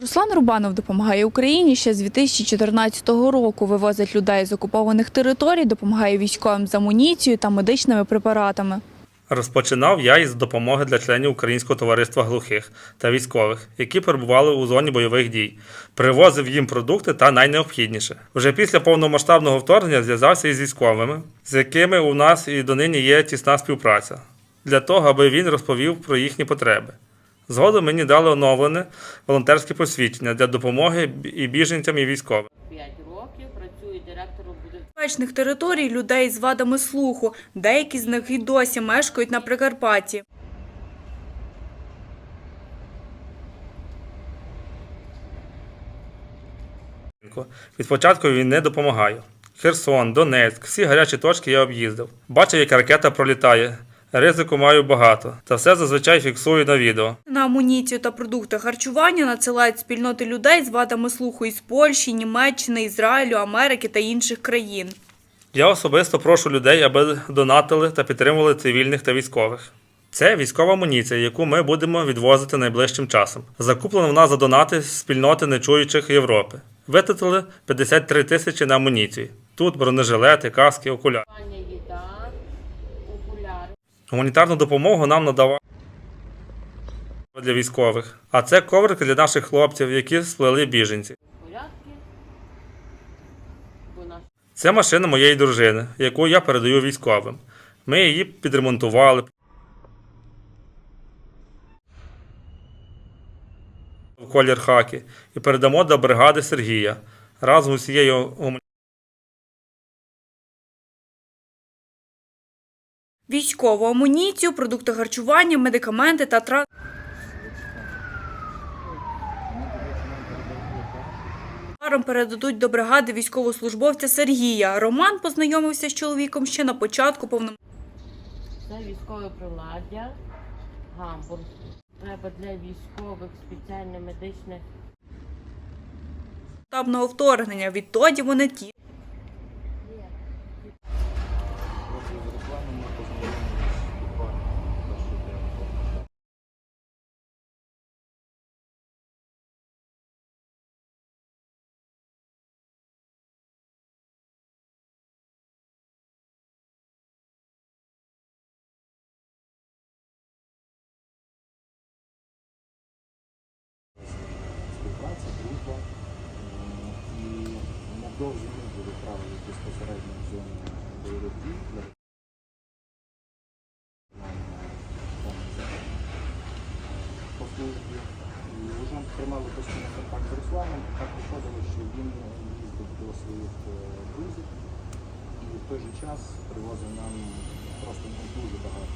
Руслан Рубанов допомагає Україні ще з 2014 року. Вивозить людей з окупованих територій, допомагає військовим з амуніцією та медичними препаратами. Розпочинав я із допомоги для членів Українського товариства глухих та військових, які перебували у зоні бойових дій. Привозив їм продукти та найнеобхідніше. Вже після повномасштабного вторгнення зв'язався із військовими, з якими у нас і донині є тісна співпраця, для того, аби він розповів про їхні потреби. Згодом мені дали оновлене волонтерське посвідчення для допомоги і біженцям, і військовим. 5 років працюю директором. Безпечних територій людей з вадами слуху. Деякі з них і досі мешкають на Прикарпатті. Від початку війни допомагаю. Херсон, Донецьк, всі гарячі точки я об'їздив. Бачив, як ракета пролітає. Ризику маю багато, та все зазвичай фіксую на відео. На амуніцію та продукти харчування надсилають спільноти людей з вадами слуху із Польщі, Німеччини, Ізраїлю, Америки та інших країн. Я особисто прошу людей, аби донатили та підтримували цивільних та військових. Це військова амуніція, яку ми будемо відвозити найближчим часом. Закуплена вона за донати з спільноти нечуючих Європи. Витратили 53 тисячі на амуніцію. Тут бронежилети, каски, окуляри. Гуманітарну допомогу нам надавали для військових. А це коврики для наших хлопців, які сплели біженці. Це машина моєї дружини, яку я передаю військовим. Ми її підремонтували. В колір хаки і передамо до бригади Сергія разом з усією Військову амуніцію, продукти харчування, медикаменти та транспорт. Передадуть до бригади військовослужбовця Сергія. Роман познайомився з чоловіком ще на початку повномасштабного це військове приладдя, гамбург. Треба для військових спеціальне медичне. штабного вторгнення. Відтоді вони ті. Співпраця, дружба. М, І Молдові ми були безпосередньо в зоні бойових дій для виконання по службі. І вже тримали постійно контакт з Русланом. Так виходило, що він до своїх е, друзів і в той же час привозив нам просто дуже багато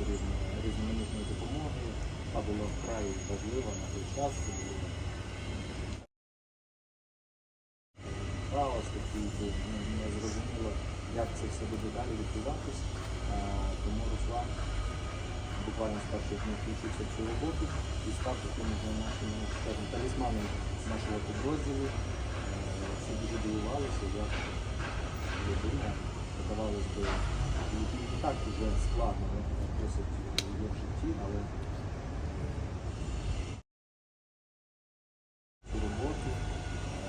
різноманітної допомоги. Та була вкрай важлива на той час. Хаос, такий був не зрозуміло, як це все буде далі відбуватись. Тому Руслан буквально з перших днів включився в цю роботу і став таким нашим ну, талісманом нашого підрозділу. Всі дуже дивувалися, як людина, здавалось би, і так вже складно досить є в житті, але цю роботу.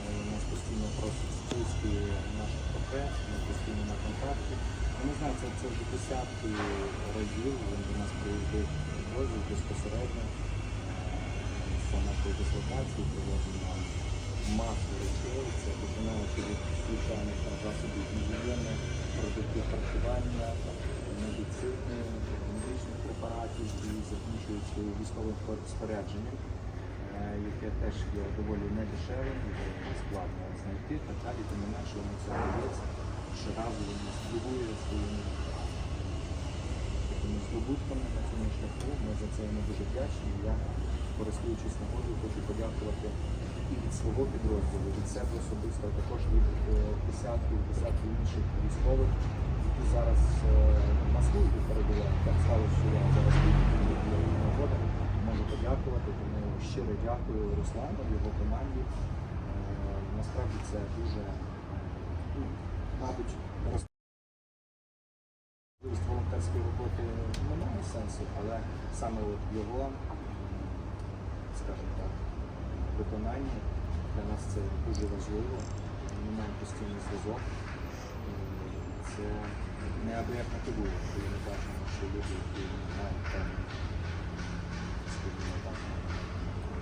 Е, Нас постійно просять списки наших потреб, ми постійно на контакті. Я не знаю, це, це вже десятки разів він до нас приїздив возив безпосередньо е, з нашої дислокації, привозив нам масу речей, це починаючи від звичайних засобів гігієни, продуктів харчування, медицини, медичних препаратів і закінчуючи військовим спорядженням е, яке теж є доволі недешевим, його складно знайти, так далі, тим не менше воно це дається. Щоразу він нас дивує своїми такими здобутками на цьому шляху. Ми за це йому дуже вдячні. Я, користуючись нагодою, хочу подякувати і від свого підрозділу, від себе особисто, а також від е, десятків, десятків інших військових, які зараз е, на службі перебувають. Так сталося, що я зараз нагода можу подякувати, тому щиро дякую Руслану, його команді. Е, Насправді це дуже, ну, мабуть, розповідь волонтерської роботи немає сенсу, але саме от його, скажімо так, виконанні. Для нас це дуже важливо. Ми маємо постійний зв'язок. Це неабияк мотивує, коли ми бачимо, що люди, які мають певні, скажімо так,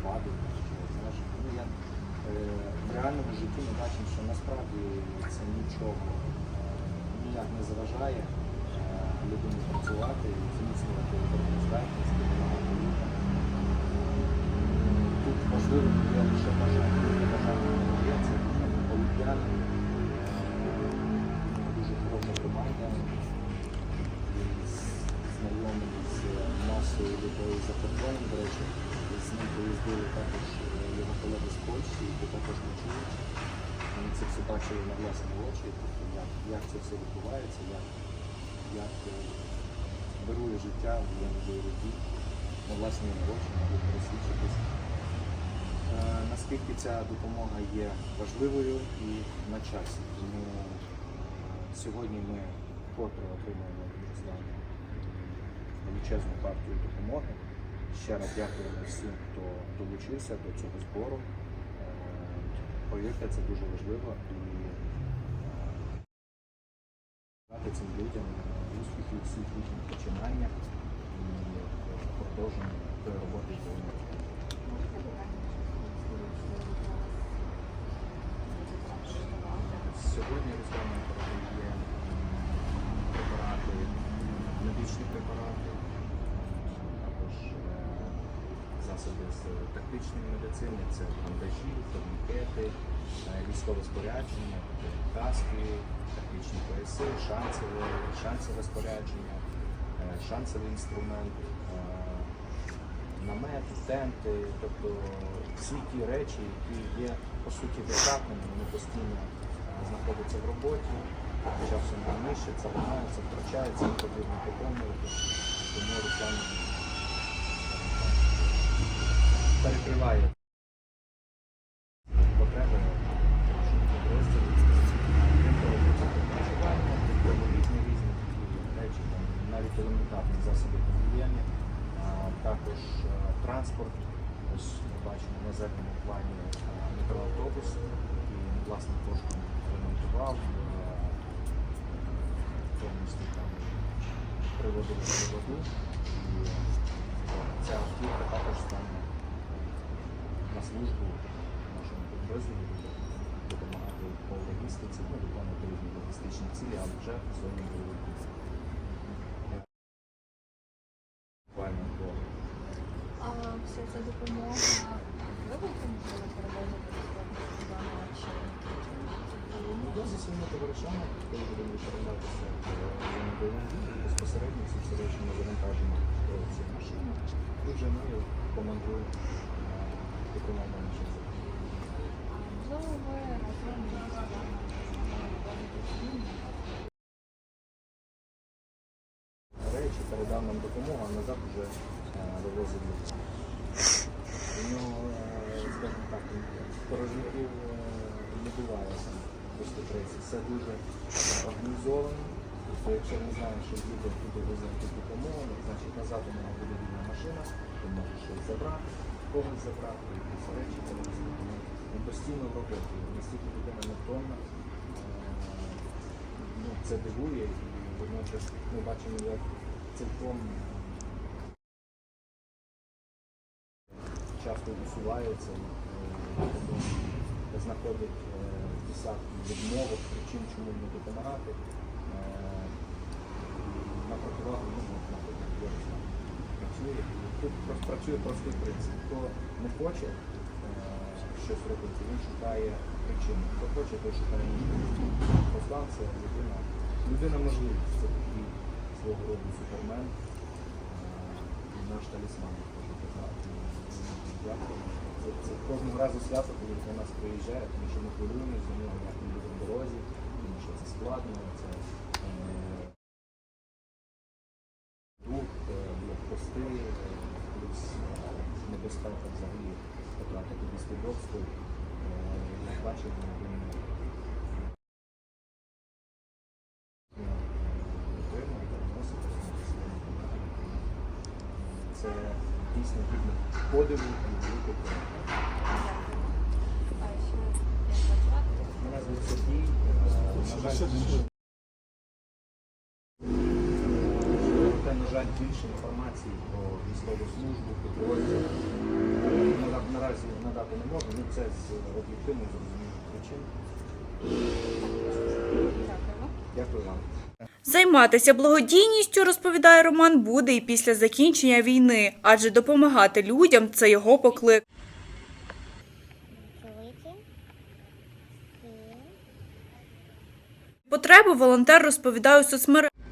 вади, обмеження. Ну, я, е, в реальному житті ми бачимо, що насправді це нічого е, ніяк не заважає е, людині працювати, зміцнювати здатність, поїздили також е, його колеги з Польщі, які також не чують. Вони це все бачили на власні очі, тобто як, як це все відбувається, як, як е, життя в бойових дій на власні очі, можуть пересвідчитись. Е, Наскільки ця допомога є важливою і на часі. Тому сьогодні ми вкотре отримуємо Руслана величезну партію допомоги. Ще раз дякуємо всім, хто долучився до цього збору. Е, Повірте, це дуже важливо і е, дати цим людям успіхів всіх їхніх починаннях і е, продовження тої роботи. Сьогодні Руслан передає препарати, медичні препарати, також е, засоби з тактичної медицини, це бандажі, турнікети, е, військове спорядження, тобто каски, тактичні пояси, шансове, шансове спорядження, е, шансовий інструмент, е, намети, тенти, тобто всі ті речі, які є по суті витратними, вони постійно знаходяться в роботі, часом нищаться, ламаються, втрачаються, потрібно поповнювати. Тому так, перекриває потреби різні різні речі, навіть елементарні засоби гігієни, також транспорт. Ось ми бачимо на задньому плані мікроавтобус, який власним коштом ремонтував, повністю там приводив до воду. Службу нашому підрозділі, допомагати по логістиці, ну, виконувати різні логістичні цілі, але вже в зоні бойових. Буквально до А вся ця допомога великим була перевозити чи я товаришами, коли будемо відправлятися в зону бойових дій, безпосередньо всі речі ми завантажимо в ці машини, і вже ми командуємо речі, передав нам допомогу, а назад вже е, вивозив. У нього, е, скажімо так, порожників е, не буває просто трейсі. Все дуже організовано. Тобто, якщо він знає, що їде туди везти допомогу, значить назад у нього буде вільна машина, він може щось забрати, когось забрати, речі. Він постійно в роботі, настільки людина невтомна. Е, ну, це дивує водночас ми бачимо, як цілком часто усувається, е, знаходить е, десятки відмовок, причин, чому не допомагати. Е, На противагу знаходить корисно. Працює. Тут просто працює простий принцип. Хто не хоче е, щось робити, він шукає причину. Хто хоче, той шукає можливість. Руслан це людина, людина можливість. Це такий свого роду супермен. Е, Наш талісман, можна казати. Це, це кожного разу свято, коли до нас приїжджає, тому що ми хвилюємося за нього, як буде в дорозі, тому що це складно, це Е, ну, свідоцтво сплачувати Це дійсно гідно подиву і велику е, е, На жаль, більше інформації про військову службу, підрозділ наразі надати не можу. Ну це з об'єктивних зрозумілих причин. Дякую вам. Займатися благодійністю, розповідає Роман, буде і після закінчення війни, адже допомагати людям це його поклик. Потреби волонтер розповідає у соцмережах.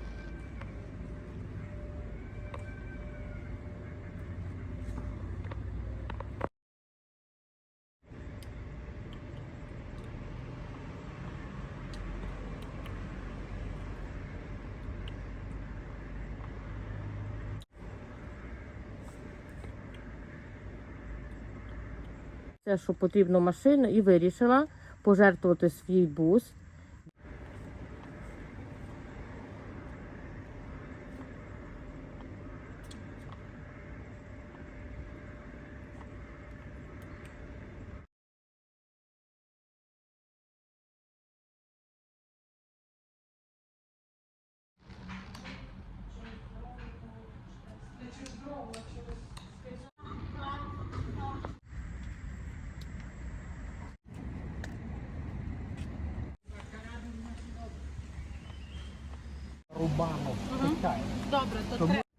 Це, що потрібно машину, і вирішила пожертвувати свій бус. Добре, то